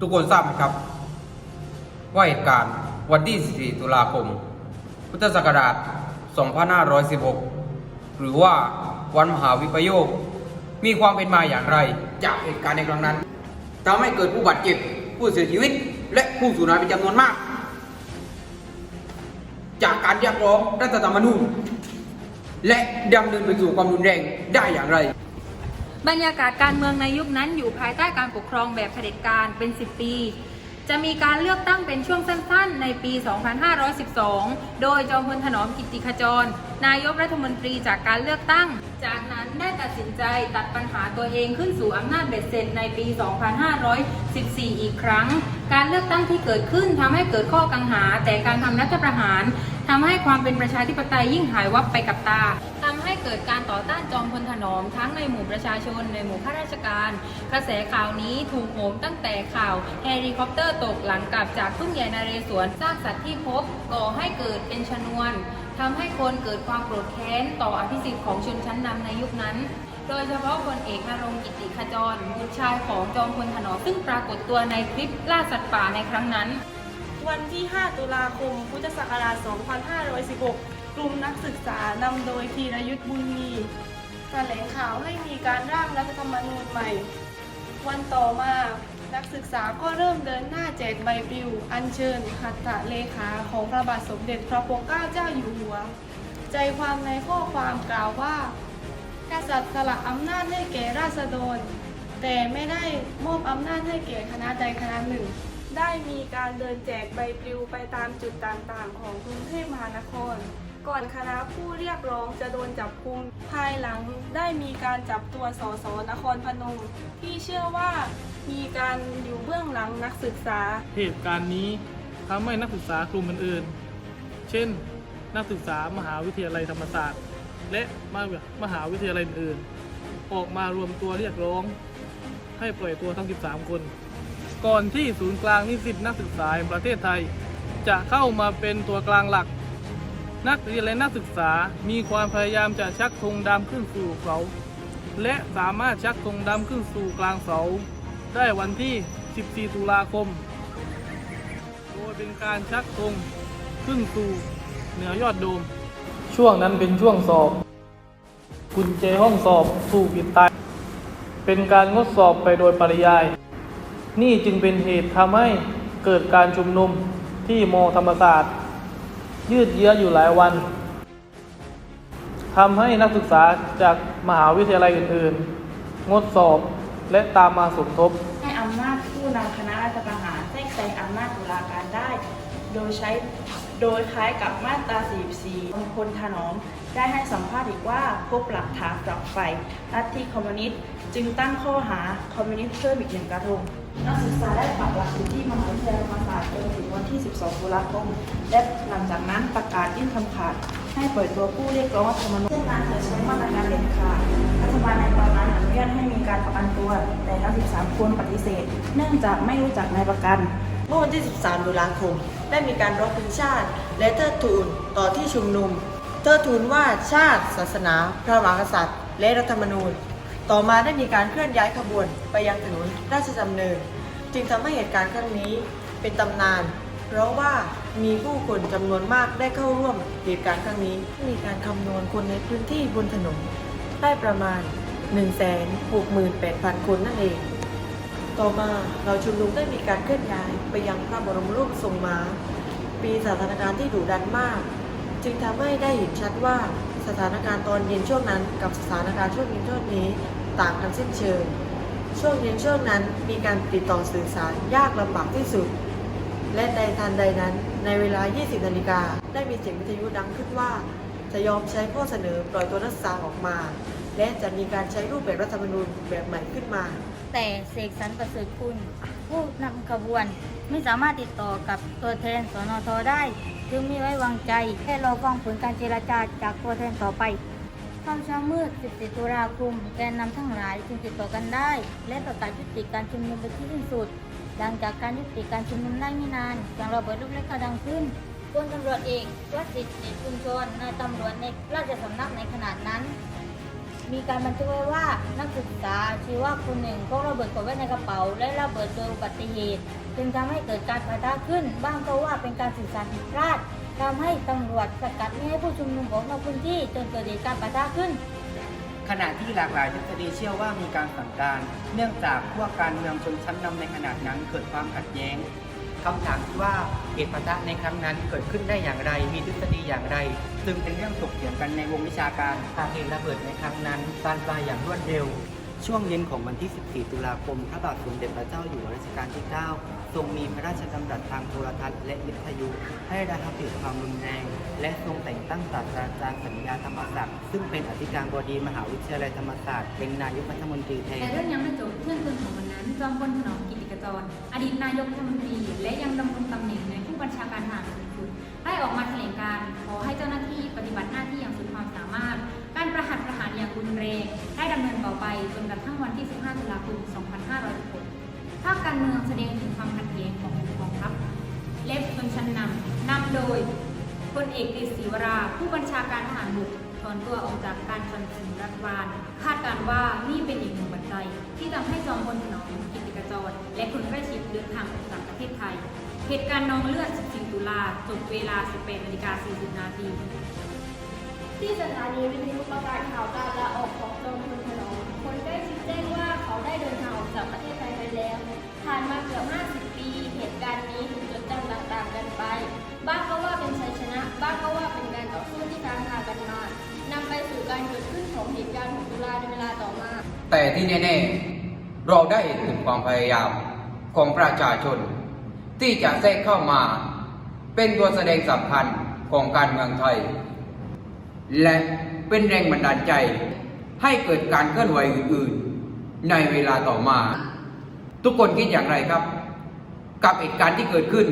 ทุกคนทราบไหมครับ ว่าเหตุการณ์วันที่4ตุลาคม พุทธศักราช 2516 หรือว่าวันมหาวิปโยค มีความเป็นมาอย่างไรจากเหตุการณ์ในครั้งนั้นทำให้เกิดผู้บาดเจ็บ ผู้เสียชีวิต และผู้สูญหายเป็นจำนวนมาก จากการเรียกร้องรัฐธรรมนูญและดำเนินไปสู่ความรุนแรงได้อย่างไร บรรยากาศการเมืองในยุคนั้นอยู่ภายใต้การปกครองแบบเผด็จการเป็น 10 ปี จะมีการเลือกตั้งเป็นช่วงสั้นๆ ในปี 2512 โดยจอมพลถนอมกิตติขจร นายกรัฐมนตรีจากการเลือกตั้ง จากนั้นได้ตัดสินใจตัดปัญหาตัวเองขึ้นสู่อำนาจเบ็ดเสร็จในปี 2514 อีกครั้ง การเลือกตั้งที่เกิดขึ้นทำให้เกิดข้อกังหา แต่การทำรัฐประหารทำให้ความเป็นประชาธิปไตยยิ่งหายวับไปกับตา ให้เกิดการต่อต้านจอมพลถนอมทั้งในหมู่ประชาชนในหมู่ข้าราชการ กระแสข่าวนี้ถูกโหมตั้งแต่ข่าวเฮลิคอปเตอร์ตกหลังกลับจากทุ่งใหญ่นาเรศวรซากสัตว์ที่พบก่อให้เกิดเป็นชนวนทำให้คนเกิดความโกรธแค้นต่ออภิสิทธิ์ของชนชั้นนำในยุคนั้นโดยเฉพาะพลเอกนรงกิติขจรบุตรชายของจอมพลถนอมซึ่งปรากฏตัวในคลิปล่าสัตว์ป่าในครั้งนั้น วันที่ 5 ตุลาคม พุทธศักราช 2516 กลุ่มนักศึกษานำโดยธีรยุทธ์บุญมีแถลงข่าวให้มีการร่างรัฐธรรมนูญใหม่ วันต่อมานักศึกษาก็เริ่มเดินหน้าแจกใบปลิว อัญเชิญหัตถเลขาของพระบาทสมเด็จพระปกเกล้าเจ้าอยู่หัว ใจความในข้อความกล่าวว่ากษัตริย์สละอำนาจให้แก่ราษฎร แต่ไม่ได้มอบอำนาจให้แก่คณะใดคณะหนึ่ง ได้มีการเดินแจกใบปลิวไปตามจุดต่างๆ ของกรุงเทพมหานคร ก่อนคณะผู้เรียกร้องจะโดนจับกุมภายหลังได้มีการจับตัวสสนครพนม ที่เชื่อว่ามีการอยู่เบื้องหลังนักศึกษา เหตุการณ์นี้ทำให้นักศึกษากลุ่มอื่นๆ เช่น นักศึกษามหาวิทยาลัยธรรมศาสตร์ และมหาวิทยาลัยอื่นๆ ออกมารวมตัวเรียกร้อง ให้ปล่อยตัวทั้ง 13 คน ก่อนที่ศูนย์กลางนิสิตนักศึกษาแห่งประเทศไทย จะเข้ามาเป็นตัวกลางหลัก นักเรียนและนักศึกษามีความพยายามจะชักธงดำขึ้นสู่เสา และสามารถชักธงดำขึ้นสู่กลางเสา ได้วันที่ 14 ตุลาคม โดยเป็นการชักธงขึ้นสู่เหนือยอดโดม ช่วงนั้นเป็นช่วงสอบกุญแจห้องสอบถูกปิดตาย เป็นการงดสอบไปโดยปริยาย นี่จึงเป็นเหตุทำให้เกิดการชุมนุมที่มธรรมศาสตร์ ยืดเยื้ออยู่หลายวันทำให้นักศึกษาจากมหาวิทยาลัยอื่น ๆ งดสอบและตามมาสมทบ ให้อำนาจผู้นำคณะรัฐประหารแทรกแซงอำนาจตุลาการได้ โดยใช้โดยคล้ายกับมาตรา 44มงคลถนอม ได้ให้สัมภาษณ์อีกว่าพบหลักฐานจากฝ่ายลัทธิคอมมิวนิสต์จึงตั้งข้อหาคอมมิวนิสต์เพิ่มอีกหนึ่งกระทงนักศึกษาได้ปักหลักอยู่ที่มหาวิทยาลัยธรรมศาสตร์จนถึงวันที่ 12 ตุลาคม และหลังจากนั้นประกาศยื่นคำขาด ให้ปล่อยตัวผู้เรียกร้องรัฐธรรมนูญเช่นนั้นจะใช้มาตรการเด็ดขาดรัฐบาลในตอนนั้นอนุญาตให้มีการประกันตัว แต่ทั้ง13 คนปฏิเสธ เนื่องจากไม่รู้จักนายประกัน เมื่อวันที่ 13 ตุลาคม ได้มีการร้องเพลงชาติ และเทิดทูนต่อที่ชุมนุม เทิดทูนว่าชาติ ศาสนา พระมหากษัตริย์ และรัฐธรรมนูญ ต่อมาได้มีการเคลื่อนย้ายขบวนไปยังถนนราชดำเนิน จึงทำให้เหตุการณ์ครั้งนี้เป็นตำนาน เพราะว่ามีผู้คนจำนวนมากได้เข้าร่วมเหตุการณ์ครั้งนี้ มีการคำนวณคนในพื้นที่บนถนนได้ประมาณ 168,000 คนนั่นเอง ต่อมาเราชุมนุมได้มีการเคลื่อนย้ายไปยังพระบรมรูปทรงม้า ปีสถานการณ์ที่ดุดันมาก จึงทำให้ได้เห็นชัดว่าสถานการณ์ตอนเย็นช่วงนั้นกับสถานการณ์ช่วงเย็นช่วงนี้ต่างกันสิ้นเชิง ช่วงเย็นช่วงนั้นมีการติดต่อสื่อสารยากลำบากที่สุด และในทันใดนั้นในเวลา 20 นาฬิกาได้มีเสียงวิทยุดังขึ้นว่า จะยอมใช้ข้อเสนอปล่อยตัวนักศึกษาออกมา และจะมีการใช้รูปแบบรัฐธรรมนูญแบบใหม่ขึ้นมา แต่เสกสรรประเสริฐคุณ ผู้นำขบวนไม่สามารถติดต่อกับตัวแทนสนทได้ จึงไม่ไว้วางใจแค่รอฟังผลการเจรจาจากตัวแทนต่อไปค่ำเช้ามืด 14 ตุลาคมแกนนำทั้งหลายจึงติดต่อกันได้ และประกาศยุติการชุมนุมไปที่สิ้นสุด หลังจากการยุติการชุมนุมได้ไม่นานเสียงระเบิดลูกเล็กก็ดังขึ้นพลตำรวจเอกวสิทธิ์เดชกุลชนนายตำรวจในราชสำนักในขณะนั้น มีการบันทึกไว้ว่านักศึกษาชีวะคนหนึ่งพกระเบิดกดไว้ในกระเป๋า และระเบิดโดยอุบัติเหตุจึงทำให้เกิดการปะทะขึ้น บ้างก็ว่าเป็นการสื่อสารผิดพลาดทำให้ตำรวจสกัดไม่ให้ผู้ชุมนุมออกนอกพื้นที่จนเกิดเหตุการณ์ปะทะขึ้น ขณะที่หลากหลายทฤษฎีเชื่อว่ามีการสั่งการ เนื่องจากพวกการเมืองชนชั้นนำในขณะนั้นเกิดความขัดแย้งคำถามที่ว่าเหตุปะทะในครั้งนั้นเกิดขึ้นได้อย่างไร มีทฤษฎีอย่างไร ซึ่งเป็นเรื่องถกเถียงกันในวงวิชาการหากเหตุระเบิดในครั้งนั้นบานปลายอย่างรวดเร็ว ช่วงเย็นของวันที่ 14 ตุลาคม พระบาทสมเด็จพระเจ้าอยู่หัวรัชกาลที่ 9 ทรงมีพระราชดำรัสทางโทรทัศน์และวิทยุ ให้ระงับเหตุความรุนแรง และทรงแต่งตั้งศาสตราจารย์สัญญาธรรมศักดิ์ ซึ่งเป็นอธิการบดีมหาวิทยาลัยธรรมศาสตร์ เป็นนายกรัฐมนตรีแทน แต่เรื่องยังไม่จบเพื่อนคืนของวันนั้น จอมพลถนอมกิติกจร อดีตนายกรัฐมนตรี และยังดำรงตำแหน่งในผู้บัญชาการทหารสูงสุด ได้ออกมาแถลงการขอให้เจ้าหน้าที่ปฏิบัติหน้าที่อย่างสุดความสามารถ การประหัตประหารอย่างรุนแรงำเนินต่อไปจนกระทั่งวันที่ 15 ตุลาคม 2516ภาคการเมืองแสดงถึงความขัดแย้งของกองทัพและชนชั้นนำนำโดยพลเอกฤทธิ์ศรีวรา ผู้บัญชาการทหารบกถอนตัวออกจากการสนับสนุนรัฐบาล คาดการณ์ว่านี่เป็นอีกหนึ่งปัจจัยที่ทำให้จอมพลถนอมกิติกจร และคนใกล้ชิดเดินทางออกจากประเทศไทย เหตุการณ์นองเลือด 14 ตุลาจบเวลา 18นาฬิกา40 นาที ที่สถานีวิทยุประกาศข่าวการลาออกของจอมพลถนอมคนใกล้ชิดแจ้งว่าเขาได้เดินทางออกจากประเทศไทยไปแล้ว ผ่านมาเกือบ 50 ปี เหตุการณ์นี้ถูกจดจำต่างๆกันไป บ้างก็ว่าเป็นชัยชนะ บ้างก็ว่าเป็นการต่อสู้ที่ค้างคากันมานำไปสู่การเกิดขึ้นของเหตุการณ์6ตุลาในเวลาต่อมา แต่ที่แน่ๆ เราได้เห็นถึงความพยายามของประชาชน ที่จะแทรกเข้ามา เป็นตัวแสดงสำคัญของการเมืองไทย และเป็นแรงบันดาลใจ ให้เกิดการเคลื่อนไหวอื่นๆ ในเวลาต่อมา ทุกคนคิดอย่างไรครับ กับเหตุการณ์ที่เกิดขึ้น